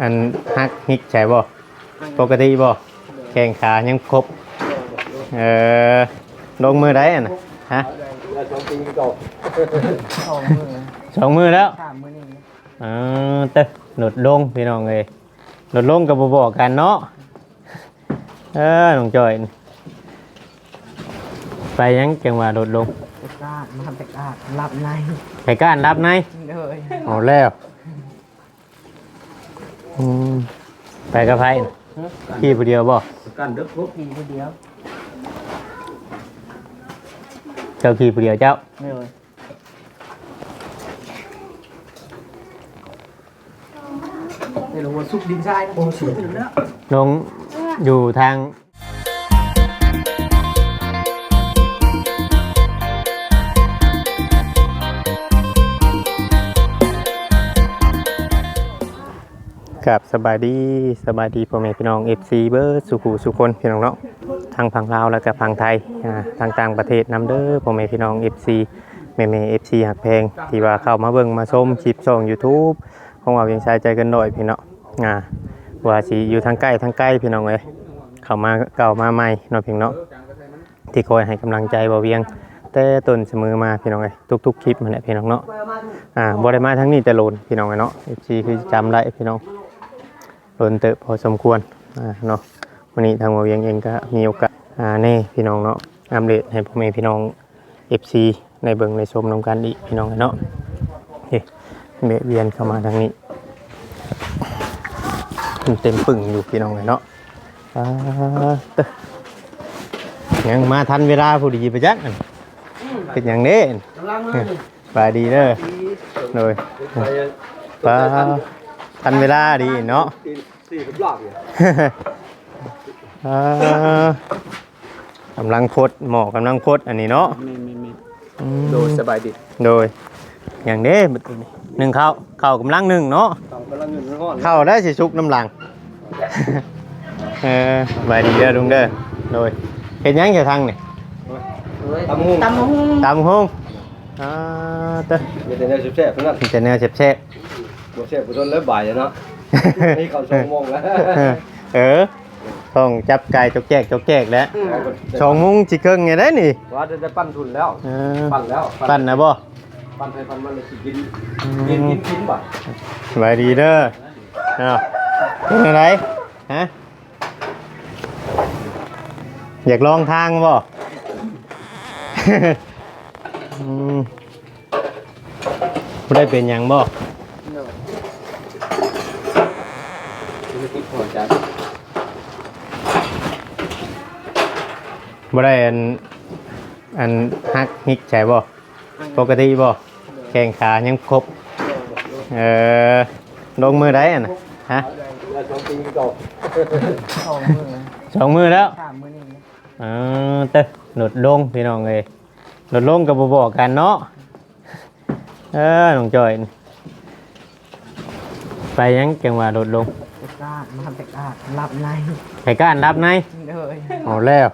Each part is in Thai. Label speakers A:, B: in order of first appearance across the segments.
A: อันฮักฮิกใช่บ่ปกติบ่แข้งขายังครบเออลงมือได้อะนะฮะ
B: สองปีก่อน
C: สองมือ
A: สองมือแล้ว
C: สามมือนี่
A: เออเตะหลุดลงพี่น้องเลยหลุดลงกับบ่บอกกันเนาะเออน้องจอยไปยังจังหวะหลุดลง
C: ตะกร้ามาทำตะกร้าหลับใน
A: ไปก้านรับใน
C: เลย
A: เอาแล้ว อืมไปกับไพ่น่ะขี่ผู้เดียวบ่
B: กันเด็กปุ๊บ
C: ขี่คนเดียว
A: เจ้าขี่ผู้เดียวเจ้า
C: เลยไม่รู้ว่าซุกดินทรายโอ้สุดแล้ว
A: ลงอยู่ทาง กับสบายดีสบายดีพ่อแม่พี่น้อง FC เบอร์สุขุสุคนพี่น้องเนาะทางฝั่งลาวแล้วก็ฝั่งไทยอ่าทางต่างประเทศนำเด้อพ่อแม่พี่น้อง FC แม่แม่ FC หักแพงที่ว่าเข้ามาเบิ่งมาชมคลิปช่อง YouTube ของเรายังใช้ใจกันหน่อยพี่เนาะอ่าว่าสิอยู่ทางใกล้ทางใกล้พี่น้องเอ้ยเข้ามาเก่ามาใหม่เนาะพี่น้องที่คอยให้กำลังใจบ่เวียงแต่ต้นเสมอมาพี่น้องเอ้ยทุกๆคลิปมันแหละพี่น้องเนาะอ่าบ่ได้มาทั้งนี้แต่โลนพี่น้องเอ้ยเนาะ FC คือจำได้พี่น้อง โดนเตอะพอสมควรอ่าเนาะวันนี้ทางวาเวียงเองก็มีโอกาสอ่าแน่พี่น้องเนาะอัปเดตให้พ่อแม่พี่น้อง FC ในเบิ่งในชมนำกันอีกพี่น้องเนาะเฮ้เบะเวียนเข้ามาทางนี้มันเต็มปึ่งอยู่พี่น้องเลยเนาะอ่าเตอะยังมาทันเวลาผู้ดีไปจักอันเป็นอย่างนี้
C: กำลังเลย
A: บายดีเด้อเลยปลา ทันเวลาดีเนาะ
B: สี่กับหลอกเนี่ย
A: อ่ากำลังพดหมอกำลังพดอันนี้เนาะ
B: มีมีมี
A: อืม
B: โดยสบายดี
A: โดย อย่างนี้บัดนี้หนึ่งข้าวข้าวกำลังหนึ่งเนาะ
B: ต้องกำลังเงินร้อน
A: ข้าวได้สิชุกน้ำหลัง เออบายดีเด้อลุงเด้อโดยเห็นยังจะทางนี่
B: ตำหุ่ง
C: ตำมะฮุ่ง
A: ตามห้องอ่าเต้อ
B: มีแต่เนื้อแซ่บๆเท่านั้น
A: มีแต่แนวเชฟ
B: บ่แซ่บ บ่ทนแล้วบ่ายเนาะ
A: ๆ
B: นี่เขาสองโมงแล้ว
A: เออต้องจับไก่จกแจกจกแจกแล้วสองโมุ้งจิเกิงไงได้นี่
B: ว่าจะได้ปั้นทุนแล้ว
A: เออ
B: ปั้นแล้ว
A: ปั้นนะบ่
B: ปั้นไปปั้นมันเลยสิกินกินกินกินบ่
A: สบายดีเด้ออ้าวเป็นอะไรฮะอยากลองทางบ่อืมบ่ได้เป็นหยังบ่
B: กินก่อนจ้ะ
A: บ่ได้อันอันฮักฮิกใช่บ่ปกติบ่แข้งขายังครบเออลงมือได้อะนะฮะ
B: สองปีก่อน
C: สองมือ
A: สองมือแล้ว
C: สามมือนี่
A: เออเตะหลุดลงพี่น้องเลยหลุดลงกับบ่บอกกันเนาะเออน้องจอยไปยังจังหวะหลุดลง
C: ตะกร้ามาทำตะกร้าหลับใน
A: ไปก้านรับใน
C: เลย
A: เอาแล้ว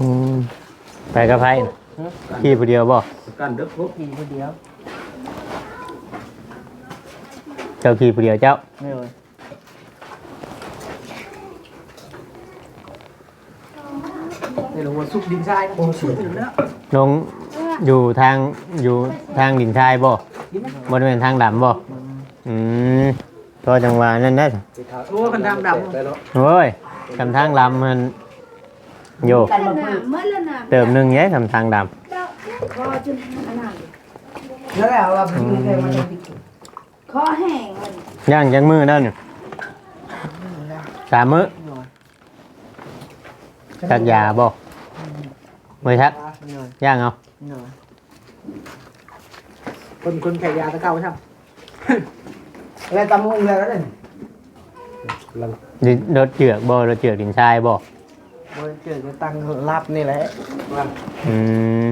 A: อืมไปกับไพ่น่ะขี่ผู้เดียวบ่
B: กันเด็กปุ๊บ
C: ขี่คนเดียว
A: เจ้าขี่ผู้เดียวเจ้า
C: เลยไม่รู้ว่าซุกดินทรายโอ้สุดแล้ว
A: ลงอยู่ทางอยู่ทางดินชายบ่บริเวณทางดำบ่อืมก็จังหวะนั่นได้
C: โอ้คันทางดำ
B: ไปเนาะ
A: โอ้ยคำทางลำมัน โยก
D: กันมาเมื่อละนะ
A: เติมหนึ่งแย้คำทางด
D: คอจนอันนั้น
C: แล้วแล้วเราไปดูแค่มันจะติด
D: คอแห้งมันำ
A: ย่างจังมือนั่นสามมือจักยาบ่ไม่ชัก
C: เหนื่อย
A: ย่างเอา
C: เหนื่อยคนคนแข่ยาตะเก้าใช่ไหมอะไรตำมะฮุ่งเลยแล้วเนี่ย
A: ดินรถเจือกบ่รถเจือกดินชายบ่
C: โดยเกิดจะตั้งรับนี่แหละ
A: อืม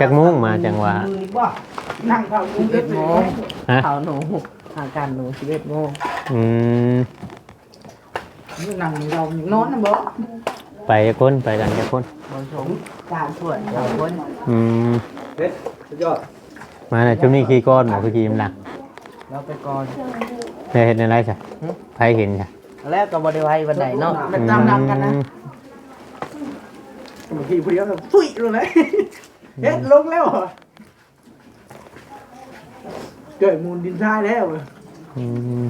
A: จักมุ้งมาจังหวะ
C: นั่งเข่าสิบเอ็ดโมง
A: ฮะ
C: เข่าหนูอาการหนูสิบเอ็ดโมง
A: อืม
C: นั่งยอมนอนนะบ่
A: ไปจักคนไปกันจักคน
C: บนชมการช่วยสองคน
A: อืม
B: เฮ็ดสุดยอด
A: มาน่ะชุมนี้ขี้ก้อนหมอคือขี้มันดัง
C: เราไปก่อน
A: ได้เห็นอะไรจ้ะใครเห็นจ้ะ
C: แล้วก็บริวารวันไหนเนาะมันตามดังกันนะ
A: อืม
C: บางทีผู้เดียวแบบฟุ้ยลงเลยเฮ็ดลงแล้วเหรอเกิดมูลดินทรายแล้ว
A: อืม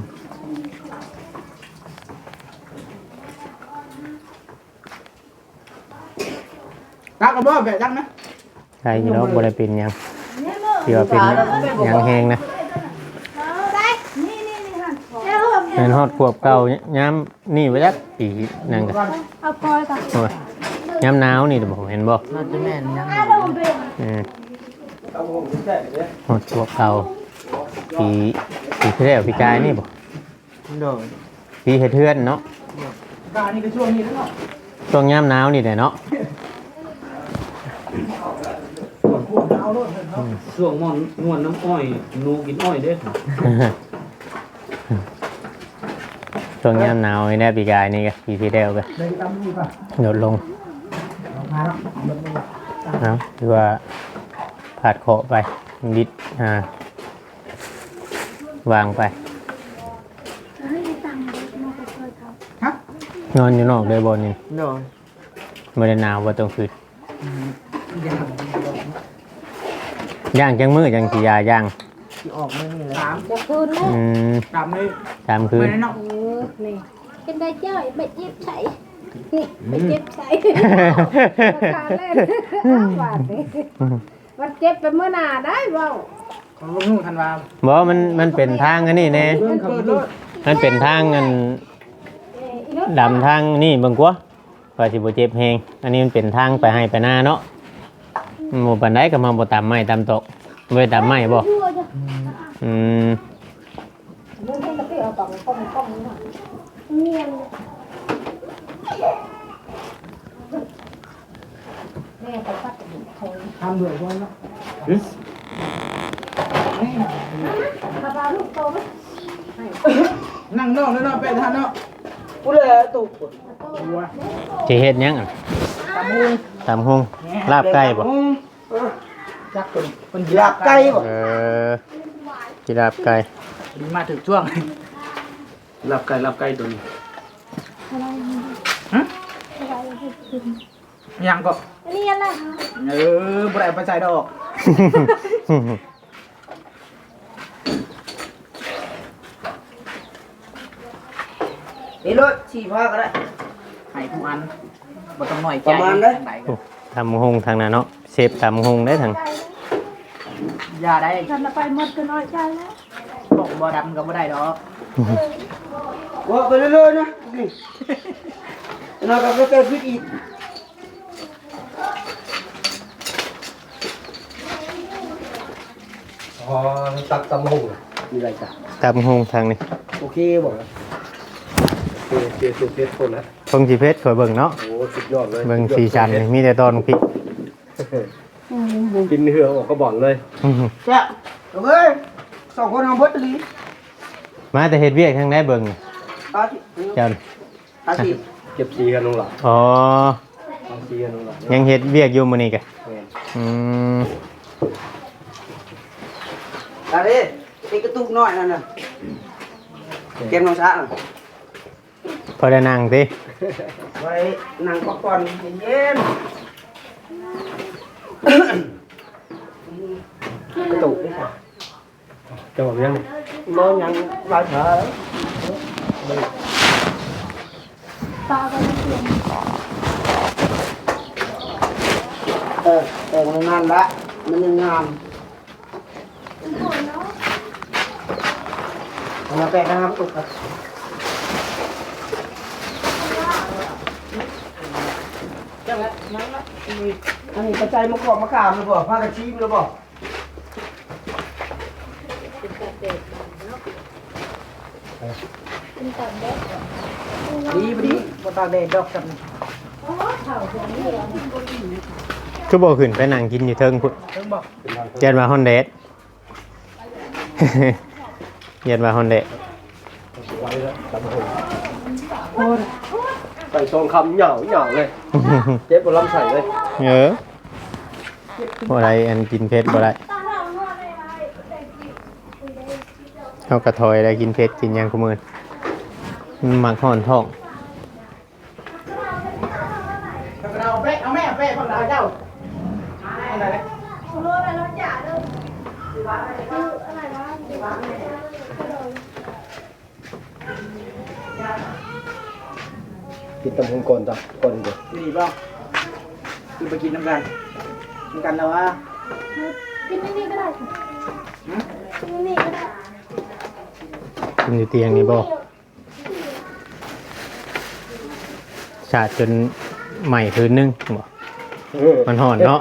C: ตักกระบอกแบบดังนะ
A: ใครอยู่เนาะบ่ได้เป็นหยัง
D: เนี่ยเมื่อ
A: เกี่ยวาเป็นหยังแฮงนะ
D: เอาได้นี่นี่นี่หันเจ้า
A: แม่นฮอดขวบเก่าย้ำนี่บ่จักปีนั่นก็
D: เอาคอยกัน
A: โอ้ยย้ำหนาวนี่เดี๋ยวผมเห็นบ่
C: น่าจะแม่นยัง
D: อาดมเป็น
A: อืม
B: เอาผมแท้ๆเด้อ
A: ฮอดขวบเก่าปีปีที่แล้วปีกายนี่บ่
C: โดย
A: ปีเฮ็ดเทือนเนาะ
C: การนี่ก็ช่วงนี้แล้วเนาะ
A: ช่วงย้ำหนาวนี่แหละเนาะ
C: ปวดหัวเอาโลดเถอะเนาะ
B: ช่วงม่อนนวลน้ำอ้อยหนูกินอ้อยเด้อ
A: ช่วงยามหนาวนี่แน่ปีกายนี่ก็ปีที่แล้วก็
C: เลยตามนี่ป่ะ
A: ลดลง
C: เอามาแล้วลดลง
A: เนาะคือว่าผาดเคาะไปบิดอ่าวางไป
D: เฮ้ยตังค์มาไปช่วยเขา
C: ฮะ
A: นอนอยู่นอกเลยบนนี่
C: โดย
A: ไม่ได้หนาวว่าต้องคืน
C: ยัง
A: ย่างจังมือจังสียาย่าง
C: ที่ออกไม่นี่เลยสาม
D: จะคืนแล้ว
A: อืม
C: ตามเลย
A: ตามคืน
C: ไม่ได้เนาะ
D: เออนี่เป็นได้เจ้าไอ้เบ็ดยิบใช้นี่เบ็ดยิบใช้การเล่นหวานนี่มันเจ็บไปเมื่อหนาได้เปล่า
C: ของลุงนุ่งธันวา
A: บอกว่ามัน มันเป็นทางอันนี้แน่
C: เรื่องเกิดโลด
A: มันเป็นทางอัน
D: เอ้ยอีนุช
A: ดำทางนี่เบิ่งกว่าว่าสิบ่เจ็บแฮงอันนี้มันเป็นทางไปให้ไปหน้าเนาะหมู่ปานใดก็มาบ่ตามไม้ตามตกบ่ได้ตามไม้บ่
D: ยั่วจ้ะ
A: อืม
D: มึงให้กระติเอากล่องกล่องกล่องนี่หน่อยเงียบเลยแม่ไปพัดกับทน
C: ทำด้วยคนเนาะ
D: มาพาลูกโตไหม
C: นั่งนอกแล้วเนาะไปทานนาะกูเลยตุกหัว
A: สิเฮ็ดยังอะ
C: ตามมุง
A: ตามหงลาบไก่บ่
C: จักเป็นเป็นลาบไก่บ่
A: เออสิลาบไก่
C: ดีมาถึงช่วง
B: รับไก่รับไก่ตัวนี้
C: ฮะยังก็
D: อันนี้อะไรคะ
C: เออบ่ได้ไปใส่ดอกนี่รถสี่ผ้าก็ได้ให้ทุกอันบ่ต้องหน่อยใจ
B: ประมาณเด้อ
C: ไหน
A: โอ้ตามหงทางนั้นเนาะเชฟตามหงได้ทาง
C: อย่าได้
D: ฉันไปหมดกันน้อยใจแล้ว
C: บอกบ่ดำก็บ่ได้ดอก
B: ว่าไปเรื่อยๆนะนี่แล้วก็ไปเจอพิษอีกอ๋อตักตำหงมีอะไรจ้ะ
A: ตามหงทางนี้
B: โอเคบอกนะโอเคสุดเพชรคนนะ
A: คงสิเพชรขอยเบิ่งเนาะ
B: โอ้สุดยอดเลย
A: เบิ่งสีสันนี่มีแต่ตอนพริก
B: กินเหือออกกระบอกเลย
A: อื้อหือ
C: เจ้าเอ้ยสองคนเอาเบิดลี
A: มาแต่เฮ็ดเวียกทางได้เบิ่ง
C: ตาสิ
A: เจ้า
C: ตาสิ
B: เก็บสีกันลงหลัง
A: อ๋อ
B: เอาสีกันลงหลัง
A: ยังเฮ็ดเวียกอยู่มื้อนี้กะ
B: แม่น
A: อืม
C: ตาดิตีกระตุกน้อยนั่นน่ะเกมน้องช้าน่ะ
A: พอได้นั่งติ
C: ไว้นั่งพักผ่อนเย็น
B: กระตุกนี่ค่ะจะบอกยังนอนยังลายขา
D: ตาไปเปลี่ยน
C: เออแต่มันานละมันยังงามมาแปะนะครับตุ๊กครับจังละนั่งละอันนี้กระจายมะกอกมะขามหรือเปลยบ่ผ้ากระชีมหรือเปลย
D: เป็นตันเด็ก
C: ดีบดีบ่ตากแดดดอกจัง
D: โอ้เข่าหัวนี่เหรอ
A: คือบ่ขึ้นไปนั่งกินอยู่เทิงพุ่น
C: เพิ่งบอก
A: เย็นว่าฮอนเดด เย็นว่าฮอนเดด
B: ไว้แล้วตำหงใส่ทองคำเหยาเหยาเลย เจ็บบนลำใส่เลย
A: เออบ่ได้อันกินเผ็ดบ่ได้เฮากระถอยได้กินเผ็ดกินหยังคุมื้อ มันมักฮ้อนท้อง
C: เราเป๊ะเอาแม่เป๊ะพังดาวเจ้าอะไรเลย
B: กินตำหุงก่อนจ้ะก่อนเดี๋ยว
C: นี่บ้างคือไปกินน้ำกันน้ำกันแล้วว่า
D: กินนี่ก็ได้กินนี่ก็ได้
A: กินอยู่เตียงนี่บ่าดจนใหม่คืนนึงบ่มันห่อนเนาะ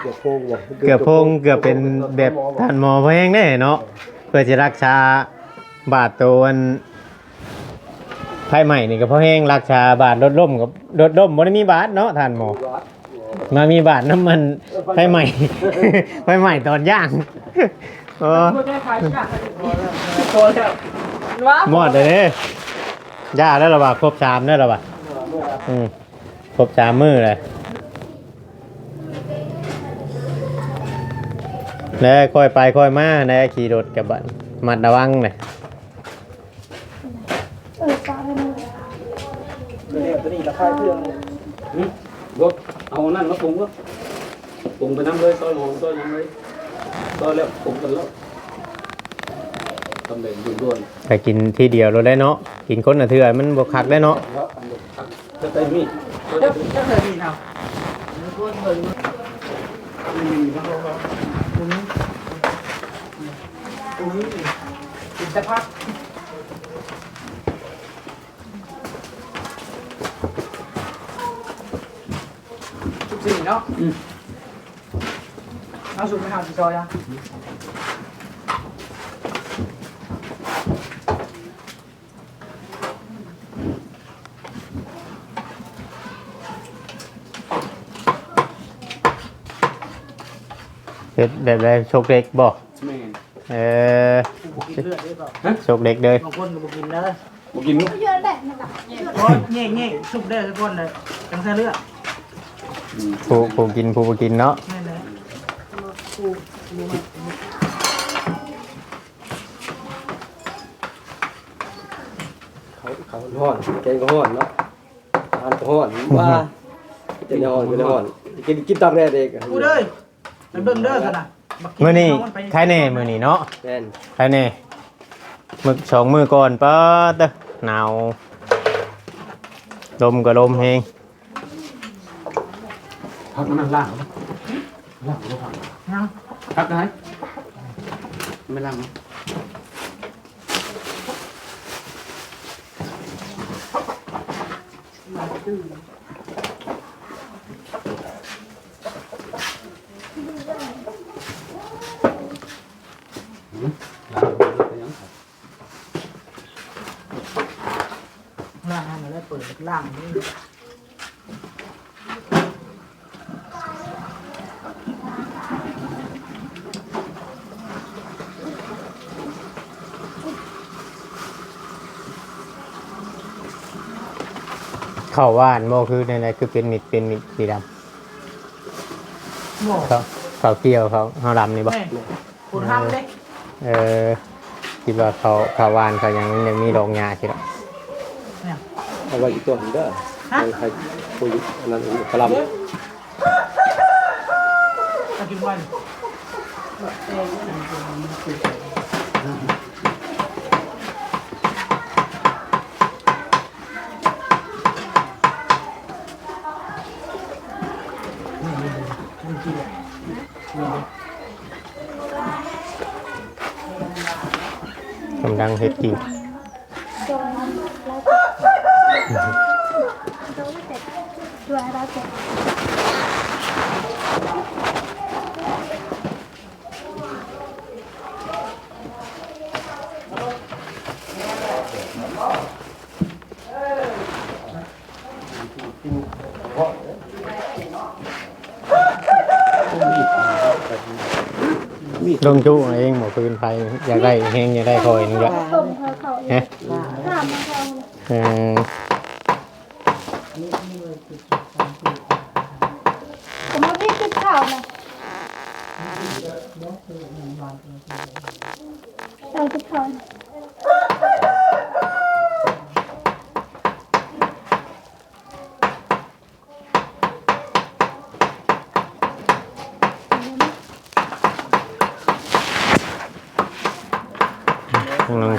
B: เกือบโพงว่ะ
A: เกือบพงเกือบเป็นแบบทันหมอเพลงได้เนาะเพื่อจะรักษาบาดตัวอันไข้ใหม่นี่ก็เพราะแห้งรักษาบาดลดล่มกับลดล่มบ่ได้มีบาดเนาะท่านหมอ มามีบาดน้ำมันไฟใหม่ไฟใหม่ตอนย่างเออ
C: โตแล้วว้า
A: หมดเลยเด้ ย่าแล้วหรอวะครบสามแล้วหรอวะอืมครบสามมือเลยแล้วค่อยไปค่อยมาแล้วขี่รถกับบันมัดระวังเลย
D: เออปลาให้มัน
C: ตัวนี้ตัวนี้ราคาเครื่อง
E: รถเอานั่นมาปรุงก็ปรุงไปน้ำเลยซอยหอมซอยน้ำเลยซอยแล้วปรุงกันแล้ว ตำแหน่งด่วน
A: ไปกินที่เดียวรถได้เนาะกินคนละเถื่อมันบกคักได้เนาะ
E: ๆแล้วจะได้มีด
C: เจ้าเจ้าเคยมีเอาคนเบิ่งกินแต่พักทุกสิ่งเนาะเอาสุดไม่เอาสิจอยอะ
A: เฮ็ดแบบไรโชคเด็กบ่
E: แม่
A: เออ
C: กินเลือดได้เปล่า
A: โชคเด็กเลย
C: บางคนก็บอกกินเลย
E: บ่กินนุ๊ก
D: เยอะแดดนั่นแหละ
C: โอ้ยเงี้ยเงี้ยสุกได้ทุกคนเลยตั้งแต่เลือด
A: ผู้ผู้กินผู้บ่กินเนาะ
C: นั่นเลย
B: เขาเขาห่อนแกงก็ห่อนเนาะทานก็ห่อนว่าจะได้ห่อนก็ได้ห่อนกินกินตับแน่เด็ก
C: กูเด้ย ไปเบิ่งเด้อกันนะ
A: มื้อนี้ใครแน่มื้อนี้เนาะ
B: แน่น
A: ใครแน่มึกสองมือก่อนเปิดเด้อหนาวลมก็ลมแฮง
E: พักมันล่างล่างก็พัก
C: ยัง
E: พักได้ไม่ล่างนะ
C: ล่างให้มันได้เปิด ล่างนี่
A: ข้าวหว่านบ่คือในไหนคือเป็นมิดเป็นมิดสีดำ
C: โง่
A: เขาเขาเกี่ยวเขาเขาดำนี่บ่
C: แม่คุณห้ามเด้
A: เออคิดว่าเขาเขาหวานเขายังยังมีดอกหญ้าสิหรอ
C: เนี่ย
B: เอาไว้อีกตัวหนึงเด้อใครคุยอันนั้นกระลำ
C: จะกินวันนี่กินเลย
A: กำลังเฮ็ดกิน
D: จงแล้วจงไม่เสร็จช่วยเราเสร็จ
A: ลงจุเองบ่ปืนไฟอยากได้แฮงอยากได้คอยนึงก็
D: ต้มเขาเขา
A: ฮะ
D: ข้ามมาเขา
A: เออา
D: วนะเราจะพอน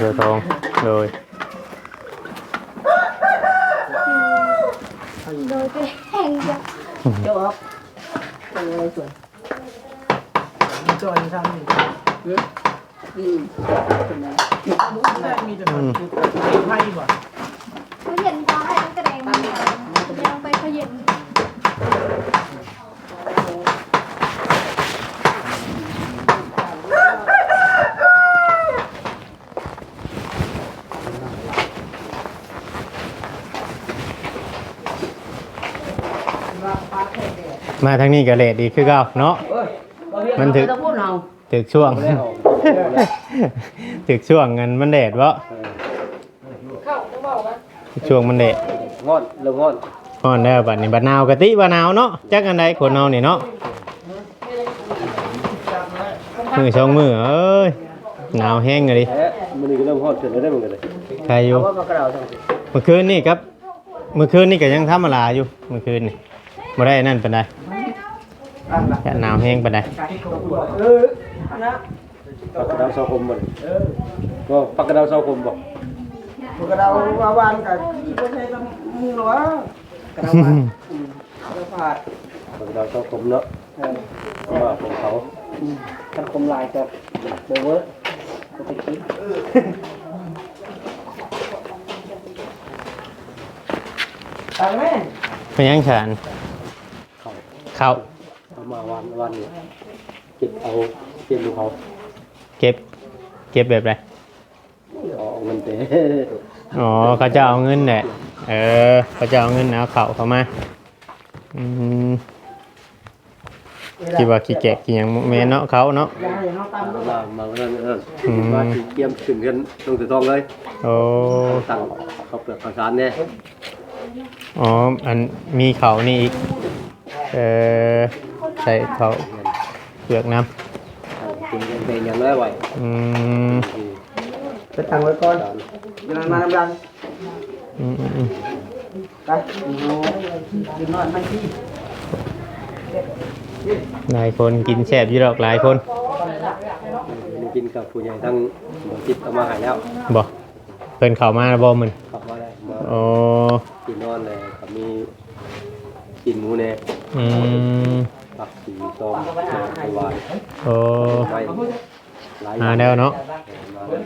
A: กำลังเจอทองเลย
D: โดยไปแห้งจ้ะ
C: เจ้าครับเป็นอะไรส่วนจอยทำนี่อืมเป็นไงมีแต่ไพ่บ่
D: เขาเย็นพอให้มันกระแดงมันเดี๋ยวไปเขาเย็น
A: มาทางนี้ก็เลดดีคือเก่าเนาะ มันถึง
C: ต้องพูดเอา
A: ถึกช่วง
B: แล้ว
A: ถึกช่วงเงินมันแดดวะถึกช่วงมันแดด
B: งอนเริ่มงอน
A: ฮ้อนแล้วบัดนี้บัดหนาวกะติบัดหนาวเนาะจักอันใดคนเฮานี่เนาะมือสองมือเอ้ยหนาวแห้งเลยดิ
B: แท้มันนี่ก็เริ่มงอนเกิดแล้วได้เหมือนกันเลย
A: ใครอยู่
C: ว่ามากระดาษทั้งสิ้น
A: เมื่อคืนนี่ครับเมื่อคืนนี่ก็ยังธรรมดาอยู่เมื่อคืนนี่บ่ได้นั่นปานใด จะหนาวแห้งปานใด
C: เอออันนะ
B: ปักกระดาวเสาคมมันก็ปักกระดาวเสาคมบอก
C: กระดาษวาวานกับที่ประเทศมึงหรอวะกระดาษวานกระดาษ
B: ปักกระดาวเสาคมเนาะว่าของเขา
C: ท่านคมลายกับเบอร์เวอร์ก็ไปคิดตังแม่
A: พยังฉัน
B: เขา
A: เข้า
B: เอา มาวันวันนี้เก็บเอาเก็บดูเขา
A: เก็บ เก็บแบบไร
B: เอาเงินเตะ
A: อ๋อเขาจะเอาเงินแหละเออเขาจะเอาเงินเอาเข่าเขามาอืมคิดว่าขี้แกะขี้หยังแม่นเนาะเขาเนาะ
C: ยายเขาตาม
B: มามามาวันนั้นเออ
A: อืม
B: มาถึงเกี่ยมถึงกันลงถือทองเลย
A: โอ้
B: ตั้งเขาเปลือกข้าวสารเนี่ย
A: อ๋ออันมีเขานี่อีกเออ ใส่เขาเปลือกน้
B: กินกันเป็นอย่างไรไหวำ
A: อืม
C: ไปตั้งไว้ก่อนเดี๋ยวมาทำรัง
A: อืมอืมอืม
C: ไปกินนอนไม่ที่
A: หลายคนกินแซ่บอยู่ดอกหลายคน
B: นี่กินกับผู้ใหญ่ทั้งหมอจิตเอามาใหายแล้ว
A: บ่เพิ่นเข้ามาแล้วบ่มึน
B: ขับมาได้มา
A: โอ้
B: กินนอนเลยกับมีกินหมูเนี่ย
A: อืม
B: ผักสีส้มไข่หวาน
A: โอ้
B: ไปหลาย
A: มาแล้วเนาะ
B: มาแล้ว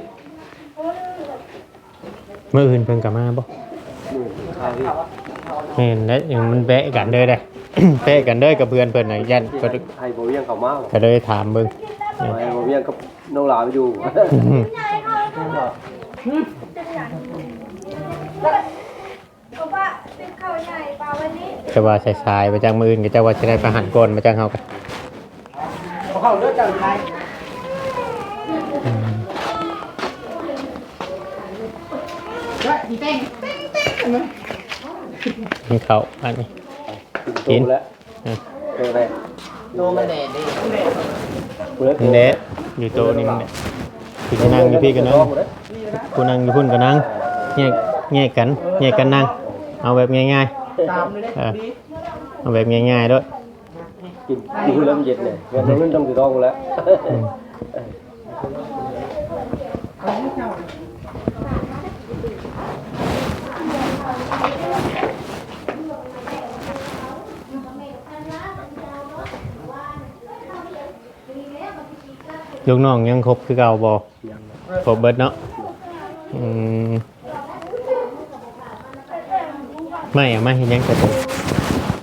A: เมื่ออื่นเพิ่นกลับมาบ่
B: มื้อข้าวที่
A: เห็นได้ยังมันแบะกันเด้อเด้แบะกันเด้อกับเพื่อนเพิ่นน่ะยันก็
B: ให้บ่เวียงเขามา
A: ก็เลยถามเบิ่ง
B: ให้บ่เวียงกับน้องหลาไปดู
D: เพราะว่า เป็นข้าวใหญ่ปลาวันนี้
A: จะว่าสายๆไปจังมื้ออื่นก็จะว่าสิได้ประหารก่อนมาจังเฮากัน
C: เขาเลือกจังไง
A: อืม
C: ดีเต้ง
A: มีเขาอันนี้
B: กินโตแล้ว
A: อืม
B: โตแล้ว
C: โนมันแดดดิ
B: กูแล้ว
A: นี่แหละอยู่โตะนี่มันแหละพี่ก็นั่งอยู่พี่ก็นั่งกูนั่งอยู่พุ่นก็นั่งแยกแยกกันแยกกันนั่ง เอาแบบง่าย
C: ตามเลย
A: ๆเออ
C: ดิ
A: เอาแบบง่ายๆด้วย
B: กินกินแล้วมันเย็นเลยงั้นเราไม่ต้องถือทองแล้ว
A: อืมลูกน้องยังครบคือเก่าบ่ครบเบิดเนาะอืม ไม่อะไม่เห็นยังกระตุก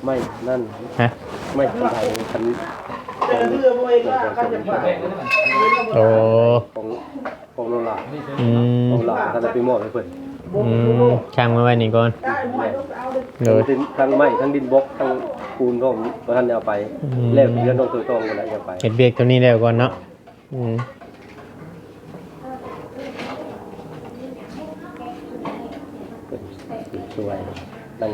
B: ไม่นั่น
A: ฮะ
B: ไม่คนไทยคัน
C: แต่เรือมวยก็ก็จะไป
A: โอ้
B: ของของน้องหลา
A: อืม
B: น้องหลาท่านไปมอบให้เพิ่น
A: อืมช่างมาไว้นี่ก่อนเล
B: ทั้
A: ย
B: งดินทั้งไม้ทั้งดินบล็อกทั้งปูนก็บ่ทันได้เอาไป
A: อืม
B: แล้วเรื่องต้องถือทองกันแล้วจะไป
A: เห็ดเบียกตัวนี้แล้วก่อนเนาะอืม
B: ช่วยตั้งในดอง
A: เลย
B: ไหลไหลในมีฟ้าในวันเปิดประตูแน่
A: เลย
D: Trời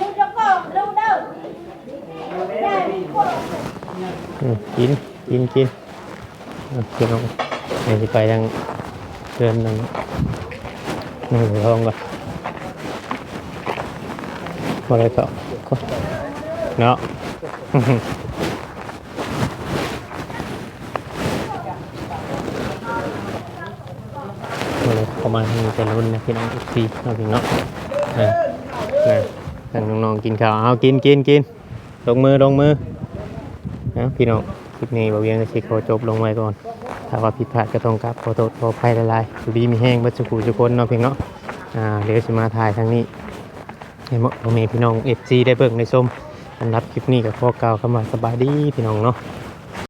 D: muốn cho con đâu đâu Trời muốn con
A: อืมกินกินกินเอาพี่น้องเดี๋ยว นนั่งนั่งหัวทองก่อนมาเลยก็ก็เนาะมาเลยประมาณนี้แต่รุ่นนะพี่น้องอีกทีเอาพี่เนาะนะนะทางน้องๆกินข้าวเอากินกินกินลงมือลงมือนะพี่น้องคลิปนี้บ่าวเวียงจะชิขอจบลงไว้ก่อน ถ้าว่าผิดพลาดก็ต้องกลับขอโทษขออภัยหลายๆสุดีมีแห้งบัดสุขูจกคนเนาะเพียงเนาะอ่าเดี๋ยวจะมาถ่ายทางนี้ให้หมดพ่อแม่พี่น้องเอฟซีได้เบิ่งในชมสำหรับคลิปนี้ก็ขอกล่าวคำว่าสบายดีพี่น้องเนาะ